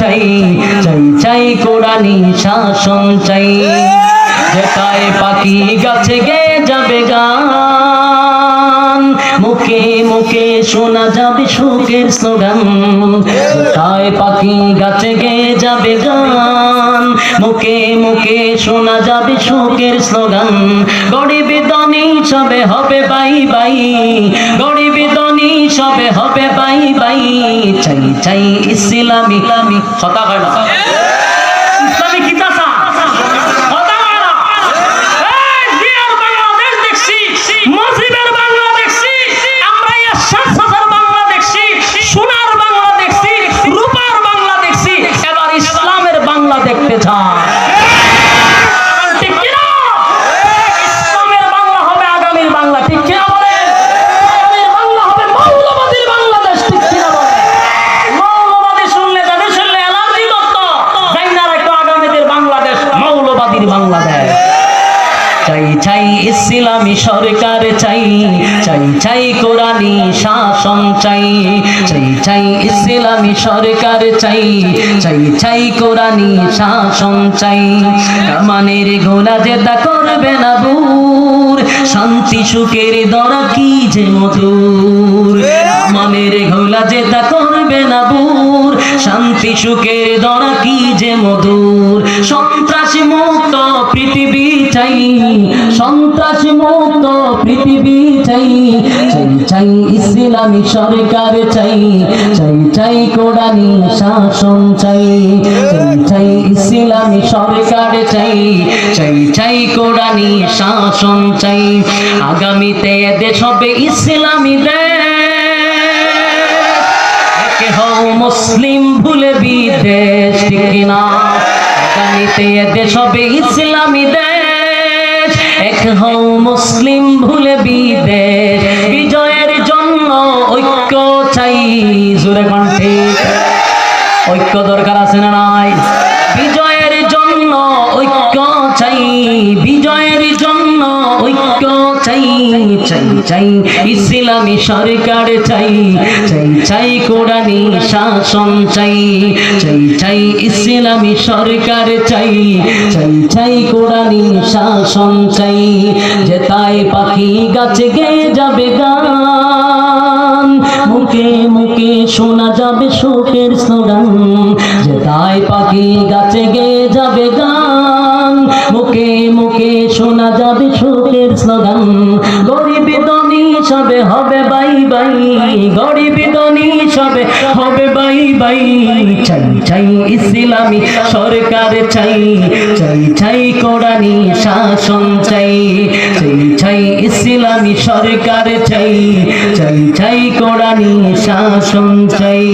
চাই চাই চাই কোরআনি শাসন চাই। যেটায় পাখি গাছে গে যাবে গান, মুখে মুখে শোনা যাবে সুখের স্লোগান। যেটায় পাখি গাছে গে যাবে গান, মুখে মুখে শোনা যাবে সুখের স্লোগান। গরিব দনি সবে হবে বাই বাই, গরিব দনি সবে হবে বাই চাই চাই ইসলামী। কথা হয় না। বাংলাদেশ চাই চাই ইসলামী সরকার, চাই চাই চাই কোরআনি শাসন, চাই চাই চাই ইসলামী সরকার, চাই চাই চাই কোরআনি শাসন, চাই। কামানের গোলা যেটা করবে না বুর, শান্তি সুখের দরা কি যে মধুর? কামানের গোলা যেটা করবে না বুর সুখের কি যে মধুর? সন্ত্রাস মুক্ত পৃথিবী চাই, সন্ত্রাস মুক্ত পৃথিবী চাই। চাই চাই ইসলামী সরকার চাই চাই চাই কোরআনি শাসন চাই। চাই চাই ইসলামী সরকার চাই চাই চাই কোরআনি শাসন চাই। আগামীতে দেশ হবে ইসলামী দেশ। মুসলিম ভুলে বিদেশ কিনা? আগামীতে দেশ হবে ইসলামী দেশ। এক হও মুসলিম ভুলে বিদেশ। বিজয়ের জন্য ঐক্য চাই। জোরে কণ্ঠে ঐক্য দরকার আছে না নাই? বিজয়ের জন্য ঐক্য চাই। বিজয়ের জন্য চাই চাই চাই। ইসলামী সরকার চাই চাই চাই, কোরআনি শাসন চাই চাই চাই, ইসলামী সরকার চাই চাই চাই, কোরআনি শাসন চাই। যে তাই পাখি গাছে গে যাবে গান, মুখে মুখে শোনা যাবে শোকের স্লোগান। যে তাই পাখি গাছে গে যাবে গান, মুখে মুখে শোনা যাবে শোকের স্লোগান। গরিব দনি সবে হবে বাই বাই। গরিব দনি সবে হবে বাই বাই। চাই চাই ইসলামী সরকার চাই। চাই চাই কোরআনি শাসন চাই। চাই চাই ইসলামী সরকার চাই। চাই চাই কোরআনি শাসন চাই।